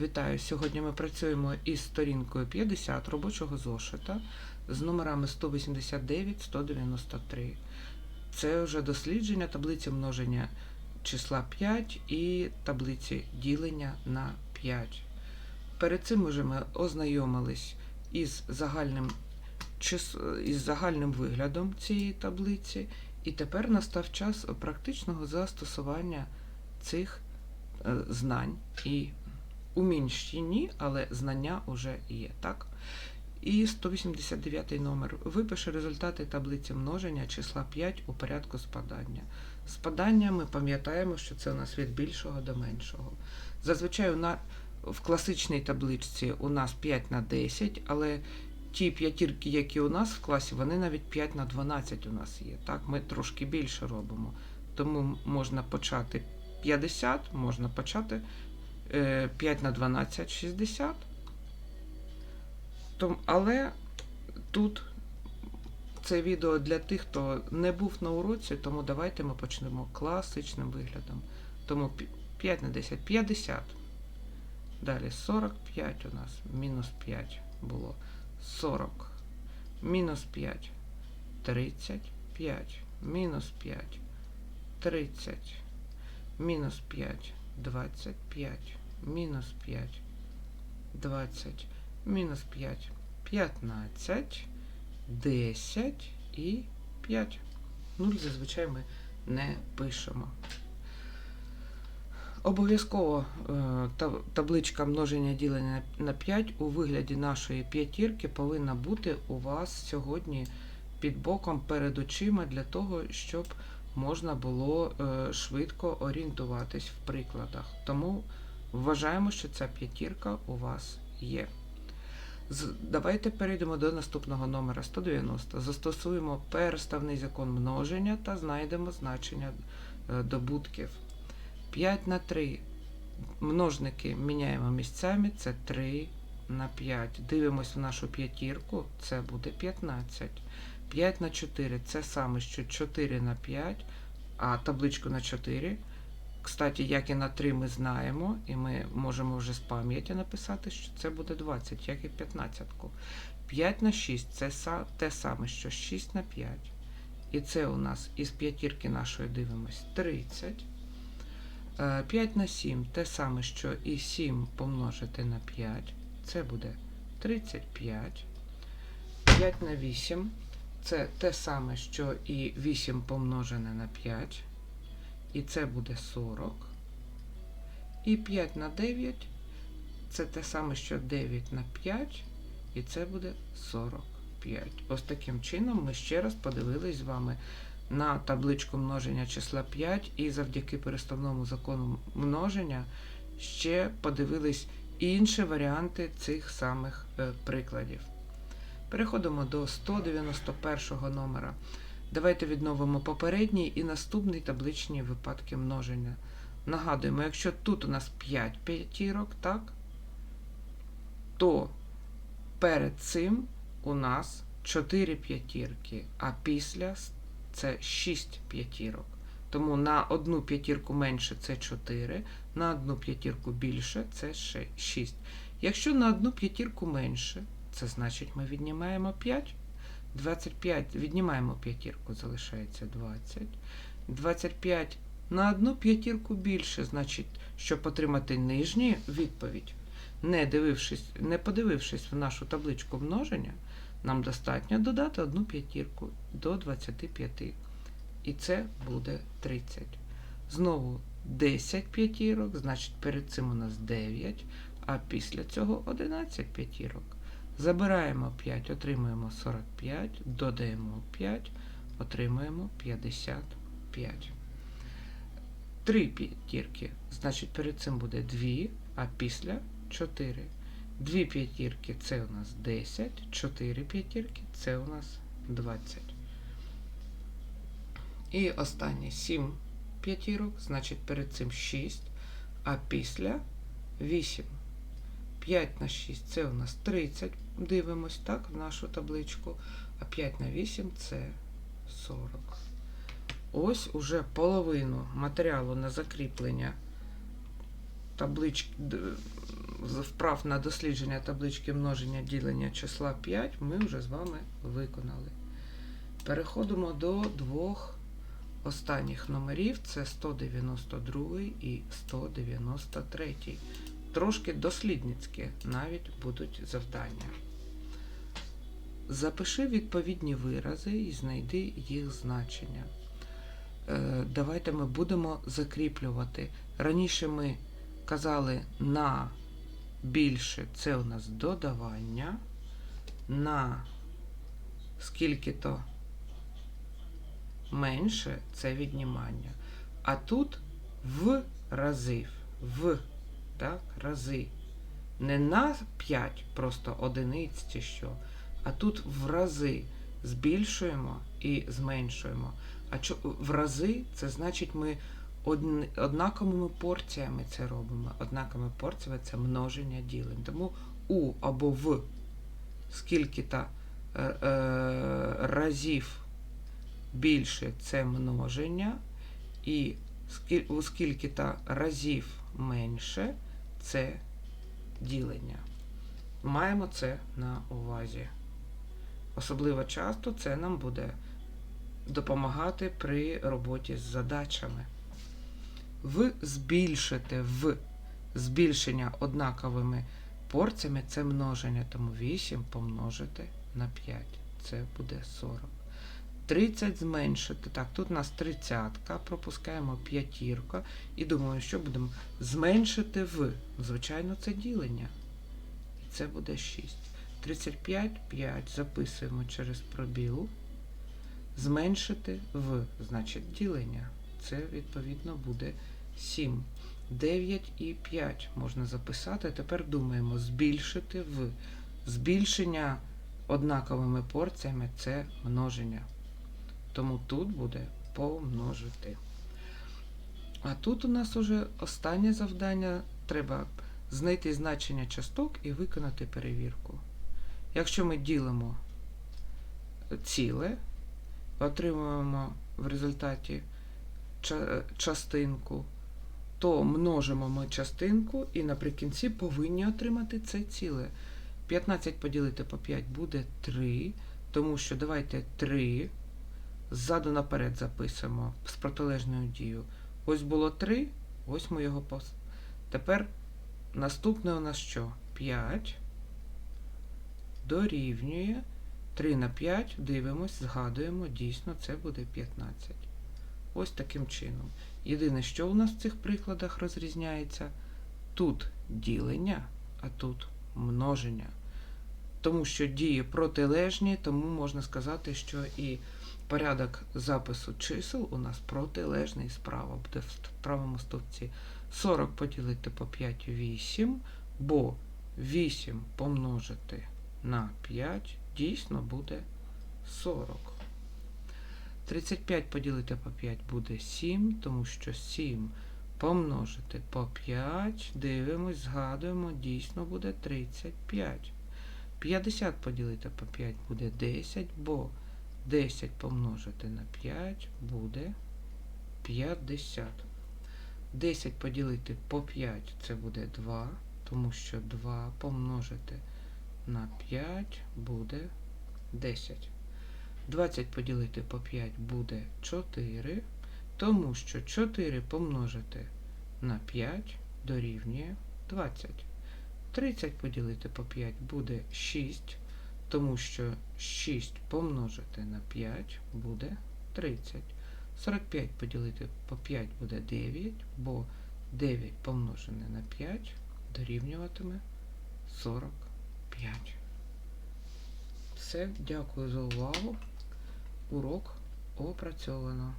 Вітаю! Сьогодні ми працюємо із сторінкою 50 робочого зошита з номерами 189-193. Це вже дослідження таблиці множення числа 5 і таблиці ділення на 5. Перед цим уже ми ознайомились із загальним, із загальним виглядом цієї таблиці, і тепер настав час практичного застосування цих е, знань і умінь ще ні, але знання вже є, так? І 189 номер. Випише результати таблиці множення числа 5 у порядку спадання. Спадання ми пам'ятаємо, що це у нас від більшого до меншого. Зазвичай у в класичній табличці у нас 5 на 10, але ті п'ятірки, які у нас в класі, вони навіть 5 на 12 у нас є. Так? Ми трошки більше робимо. Тому можна почати 50, можна почати 5 на 12 60. Том, але тут це відео для тих, хто не був на уроці, тому давайте ми почнемо класичним виглядом. Тому 5 на 10 50. Далі 45 у нас. Мінус 5 було. 40. Мінус 5. 35. Мінус 5. 30. Мінус 5. 25. Мінус 5. 20. Мінус 5. 15. 10 і 5. Нуль зазвичай ми не пишемо. Обов'язково е, табличка множення ділення на 5 у вигляді нашої п'ятірки повинна бути у вас сьогодні під боком перед очима для того, щоб можна було е, швидко орієнтуватись в прикладах. Тому вважаємо, що ця п'ятірка у вас є. Давайте перейдемо до наступного номера 190. Застосуємо переставний закон множення та знайдемо значення е, добутків. 5 на 3 множники міняємо місцями, це 3 на 5. Дивимось в нашу п'ятірку, це буде 15. 5 на 4 це саме що 4 на 5, а табличку на 4. Кстати, як і на 3 ми знаємо, і ми можемо вже з пам'яті написати, що це буде 20, як і 15. 5 на 6 це те саме, що 6 на 5. І це у нас із п'ятірки нашої дивимось 30. Е, 5 на 7 те саме, що і 7 помножити на 5. Це буде 35. 5 на 8 це те саме, що і 8 помножене на 5. І це буде 40. І 5 на 9 це те саме, що 9 на 5. І це буде 45. Ось таким чином ми ще раз подивились з вами на табличку множення числа 5 і завдяки переставному закону множення ще подивились інші варіанти цих самих е, прикладів. Переходимо до 191 номера. Давайте відновимо попередній і наступний табличні випадки множення. Нагадуємо, якщо тут у нас 5 п'ятірок, так, то перед цим у нас 4 п'ятірки, а після це 6 п'ятірок. Тому на одну п'ятірку менше це 4, на одну п'ятірку більше це 6. Якщо на одну п'ятірку менше, це значить ми віднімаємо 5. 25 віднімаємо п'ятірку, залишається 20. 25 на одну п'ятірку більше, значить, щоб отримати нижню відповідь, не, дивившись, не подивившись в нашу табличку множення, нам достатньо додати одну п'ятірку до 25. І це буде 30. Знову 10 п'ятірок, значить перед цим у нас 9, а після цього 11 п'ятірок. Забираємо 5, отримуємо 45, додаємо 5, отримуємо 55. 3 п'ятірки, значить перед цим буде 2, а після 4. 2 п'ятірки це у нас 10, 4 п'ятірки це у нас 20. І останнє 7 п'ятірок, значить перед цим 6, а після 8. 5 на 6 це у нас 30. Дивимось так в нашу табличку. А 5 на 8 це 40. Ось уже половину матеріалу на закріплення таблички вправ на дослідження таблички множення ділення числа 5 ми вже з вами виконали. Переходимо до двох останніх номерів це 192 і 193. Трошки дослідницькі навіть будуть завдання. Запиши відповідні вирази і знайди їх значення. Е, Давайте ми будемо закріплювати. Раніше ми казали на більше це у нас додавання, на скільки-то менше це віднімання. А тут в разів, в так, рази. Не на 5 просто одиниць чи що, а тут в рази збільшуємо і зменшуємо. А чо- в рази це значить ми одн- однаковими порціями це робимо. Однаковими порціями це множення ділень. Тому у або в скільки-то е, е, разів більше це множення, і у скільки-то разів менше це ділення. Маємо це на увазі. Особливо часто це нам буде допомагати при роботі з задачами. В збільшити в збільшення однаковими порціями це множення, тому 8 помножити на 5. Це буде 40. 30 зменшити. Так, тут у нас тридцятка, пропускаємо п'ятірка і думаємо, що будемо зменшити в. Звичайно, це ділення. І це буде 6. 35, 5 записуємо через пробіл. Зменшити в, значить ділення. Це відповідно буде 7. 9 і 5 можна записати. Тепер думаємо збільшити в. Збільшення однаковими порціями це множення. Тому тут буде помножити. А тут у нас уже останнє завдання. Треба знайти значення часток і виконати перевірку. Якщо ми ділимо ціле, отримуємо в результаті частинку, то множимо ми частинку і наприкінці повинні отримати це ціле. 15 поділити по 5 буде 3, тому що давайте 3 ззаду наперед записуємо з протилежною дією. Ось було 3, ось ми його пос. Тепер наступне у нас що? 5 дорівнює 3 на 5, дивимось, згадуємо, дійсно це буде 15. Ось таким чином. Єдине, що у нас в цих прикладах розрізняється, тут ділення, а тут множення. Тому що дії протилежні, тому можна сказати, що і порядок запису чисел у нас протилежний справа буде в правому стовпці. 40 поділити по 5 8, бо 8 помножити на 5 дійсно буде 40. 35 поділити по 5 буде 7, тому що 7 помножити по 5, дивимось, згадуємо, дійсно буде 35. 50 поділити по 5 буде 10, бо 10 помножити на 5 буде 50. 10 поділити по 5 це буде 2, тому що 2 помножити на 5 буде 10. 20 поділити по 5 буде 4, тому що 4 помножити на 5 дорівнює 20. 30 поділити по 5 буде 6, тому що 6 помножити на 5 буде 30. 45 поділити по 5 буде 9, бо 9 помножене на 5 дорівнюватиме 45. Все, дякую за увагу. Урок опрацьовано.